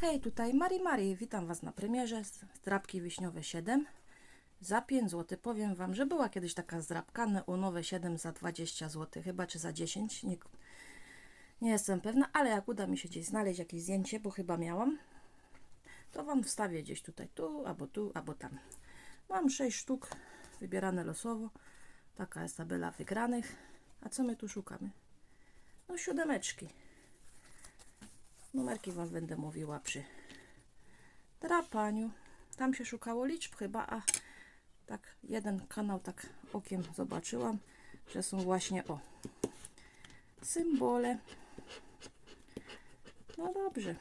Hej, tutaj Mari Mari, witam Was na premierze zdrabki wiśniowe 7 za 5 zł. Powiem Wam, że była kiedyś taka zdrabka neonowe 7 za 20 zł, chyba czy za 10, nie, nie jestem pewna, ale jak uda mi się gdzieś znaleźć jakieś zdjęcie, bo chyba miałam, to Wam wstawię gdzieś tutaj, tu, albo tu, albo tam. Mam 6 sztuk, wybierane losowo, taka jest tabela wygranych. A co my tu szukamy? No siódemeczki. Numerki Wam będę mówiła przy drapaniu. Tam się szukało liczb chyba, a tak jeden kanał tak okiem zobaczyłam, że są właśnie o symbole. No dobrze.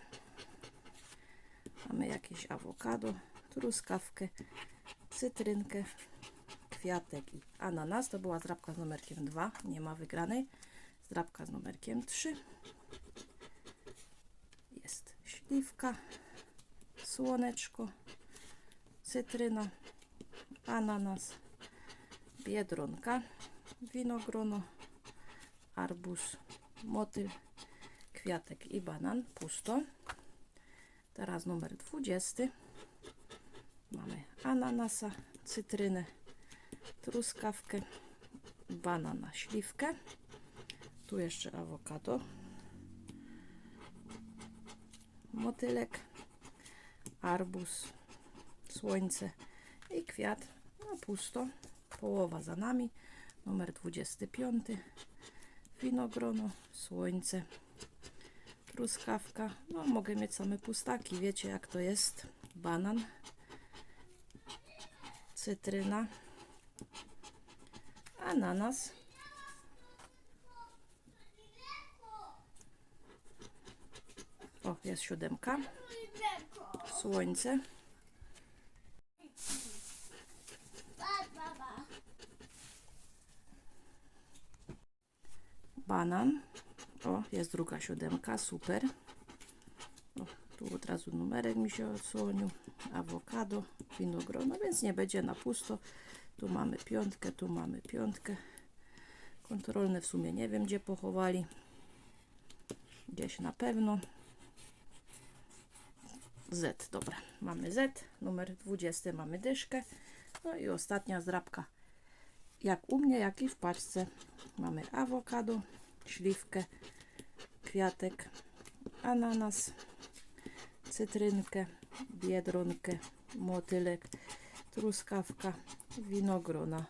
Mamy jakieś awokado, truskawkę, cytrynkę, kwiatek i ananas. To była zdrabka z numerkiem 2, nie ma wygranej. Zdrabka z numerkiem 3 jest śliwka, słoneczko, cytryna, ananas, biedronka, winogrono, arbuz, motyl, kwiatek i banan, pusto. Teraz numer 20. Mamy ananasa, cytrynę, truskawkę, banana, śliwkę. Tu jeszcze awokado, motylek, arbuz, słońce i kwiat. No pusto, połowa za nami. Numer 25. Winogrono, słońce, truskawka. No mogę mieć same pustaki, wiecie jak to jest. Banan, cytryna, ananas. O, jest siódemka. Słońce. Banan. O, jest druga siódemka, super. O, tu od razu numerek mi się odsłonił. Awokado, winogrono, więc nie będzie na pusto. Tu mamy piątkę, tu mamy piątkę. Kontrolne w sumie nie wiem, gdzie pochowali. Gdzieś na pewno. Z, dobra, mamy Z, numer 20 mamy dyszkę, no i ostatnia zdrabka, jak u mnie, jak i w paczce, mamy awokado, śliwkę, kwiatek, ananas, cytrynkę, biedronkę, motylek, truskawka, winogrona,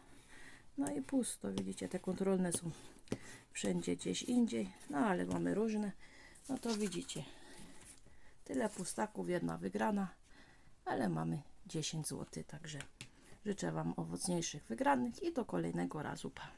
no i pusto, widzicie, te kontrolne są wszędzie gdzieś indziej, no ale mamy różne, no to widzicie, Tyle pustaków, jedna wygrana, ale mamy 10 zł, także życzę Wam owocniejszych wygranych i do kolejnego razu. Pa.